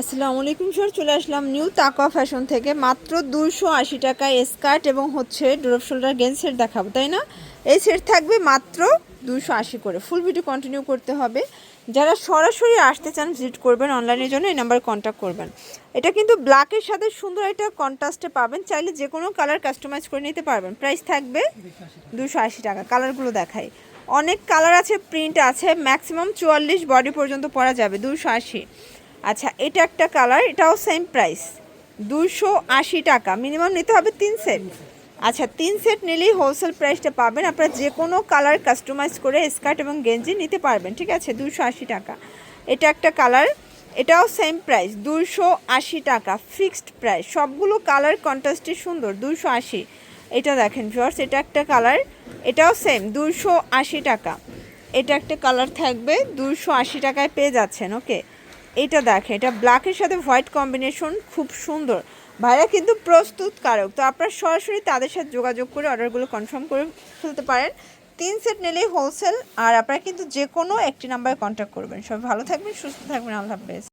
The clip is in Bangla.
আসসালামু আলাইকুম, স্যার। চলে আসলাম নিউ তাকা ফ্যাশন থেকে। মাত্র দুশো আশি টাকায় স্কার্ট এবং হচ্ছে ড্রপ শোল্ডার গেঞ্জ সেট দেখাবো, তাই না? এই সেট থাকবে মাত্র দুশো আশি করে। ফুল ভিডিও কন্টিনিউ করতে হবে। যারা সরাসরি আসতে চান, ভিজিট করবেন অনলাইনের জন্য, এই নাম্বারে কন্ট্যাক্ট করবেন। এটা কিন্তু ব্ল্যাকের সাথে সুন্দর একটা কন্ট্রাস্টে পাবেন। চাইলে যে কোনো কালার কাস্টমাইজ করে নিতে পারবেন। প্রাইস থাকবে দুশো আশি টাকা। কালারগুলো দেখাই। অনেক কালার আছে প্রিন্ট আছে। ম্যাক্সিমাম চুয়াল্লিশ বডি পর্যন্ত পরা যাবে দুশো আশি। আচ্ছা এটা একটা কালার, এটাও সেম প্রাইস দুশো আশি টাকা মিনিমাম নিতে হবে তিন সেট আচ্ছা তিন সেট নিলেই হোলসেল প্রাইসটা পাবেন। আপনারা যে কোনো কালার কাস্টমাইজ করে স্কার্ট এবং গেঞ্জি নিতে পারবেন, ঠিক আছে? দুশো আশি টাকা। এটা একটা কালার এটাও সেম প্রাইস দুশো আশি টাকা ফিক্সড প্রাইস সবগুলো কালার কন্ট্রাস্টই সুন্দর দুশো আশি। এটা দেখেন ভিউয়ার্স এটা একটা কালার এটাও সেম দুশো আশি টাকা। এটা একটা কালার থাকবে দুশো আশি টাকায় পেয়ে যাচ্ছেন ওকে এটা দেখেন, এটা ব্ল্যাকের সাথে হোয়াইট কম্বিনেশন খুব সুন্দর। ভাইরা কিন্তু প্রস্তুতকারক, তো আপনারা সরাসরি তাদের সাথে যোগাযোগ করে অর্ডারগুলো কনফার্ম করে ফেলতে পারেন। তিন সেট নিলেই হোলসেল আর আপনারা কিন্তু যে কোনো একটি নাম্বারে কন্ট্যাক্ট করবেন। সবাই ভালো থাকবেন, সুস্থ থাকবেন, আল্লাহ হাফেজ।